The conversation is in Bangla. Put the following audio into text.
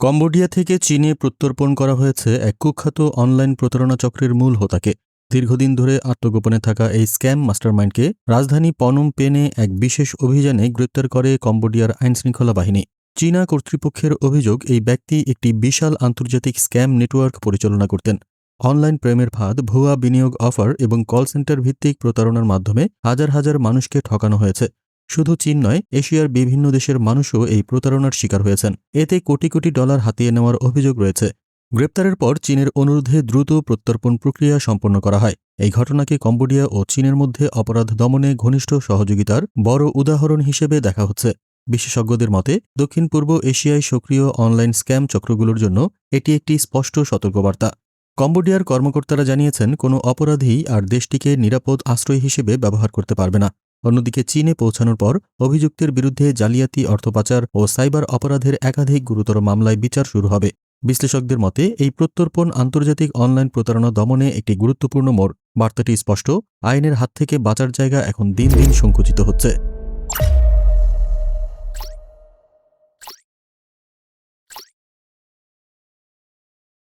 কম্বোডিয়া থেকে চীনে প্রত্যর্পণ করা হয়েছে এক কুখ্যাত অনলাইন প্রতারণা চক্রের মূল হোতাকে। দীর্ঘদিন ধরে আত্মগোপনে থাকা এই স্ক্যাম মাস্টারমাইন্ডকে রাজধানী পনম পেনে এক বিশেষ অভিযানে গ্রেপ্তার করে কম্বোডিয়ার আইনশৃঙ্খলা বাহিনী। চীনা কর্তৃপক্ষের অভিযোগ, এই ব্যক্তি একটি বিশাল আন্তর্জাতিক স্ক্যাম নেটওয়ার্ক পরিচালনা করতেন। অনলাইন প্রেমের ফাঁদ, ভুয়া বিনিয়োগ অফার এবং কল সেন্টার ভিত্তিক প্রতারণার মাধ্যমে হাজার হাজার মানুষকে ঠকানো হয়েছে। শুধু চীন নয়, এশিয়ার বিভিন্ন দেশের মানুষও এই প্রতারণার শিকার হয়েছেন। এতে কোটি কোটি ডলার হাতিয়ে নেওয়ার অভিযোগ রয়েছে। গ্রেপ্তারের পর চীনের অনুরোধে দ্রুত প্রত্যর্পণ প্রক্রিয়া সম্পন্ন করা হয়। এই ঘটনাকে কম্বোডিয়া ও চীনের মধ্যে অপরাধ দমনে ঘনিষ্ঠ সহযোগিতার বড় উদাহরণ হিসেবে দেখা হচ্ছে। বিশেষজ্ঞদের মতে, দক্ষিণ পূর্ব এশিয়ায় সক্রিয় অনলাইন স্ক্যাম চক্রগুলোর জন্য এটি একটি স্পষ্ট সতর্কবার্তা। কম্বোডিয়ার কর্মকর্তারা জানিয়েছেন, কোনো অপরাধী আর দেশটিকে নিরাপদ আশ্রয় হিসেবে ব্যবহার করতে পারবে না। অন্যদিকে চীনে পৌঁছানোর পর অভিযুক্তের বিরুদ্ধে জালিয়াতি, অর্থপাচার ও সাইবার অপরাধের একাধিক গুরুতর মামলায় বিচার শুরু হবে। বিশ্লেষকদের মতে, এই প্রত্যর্পণ আন্তর্জাতিক অনলাইন প্রতারণা দমনে একটি গুরুত্বপূর্ণ মোড়। বার্তাটি স্পষ্ট, আইনের হাত থেকে বাঁচার জায়গা এখন দিন দিন সংকুচিত হচ্ছে।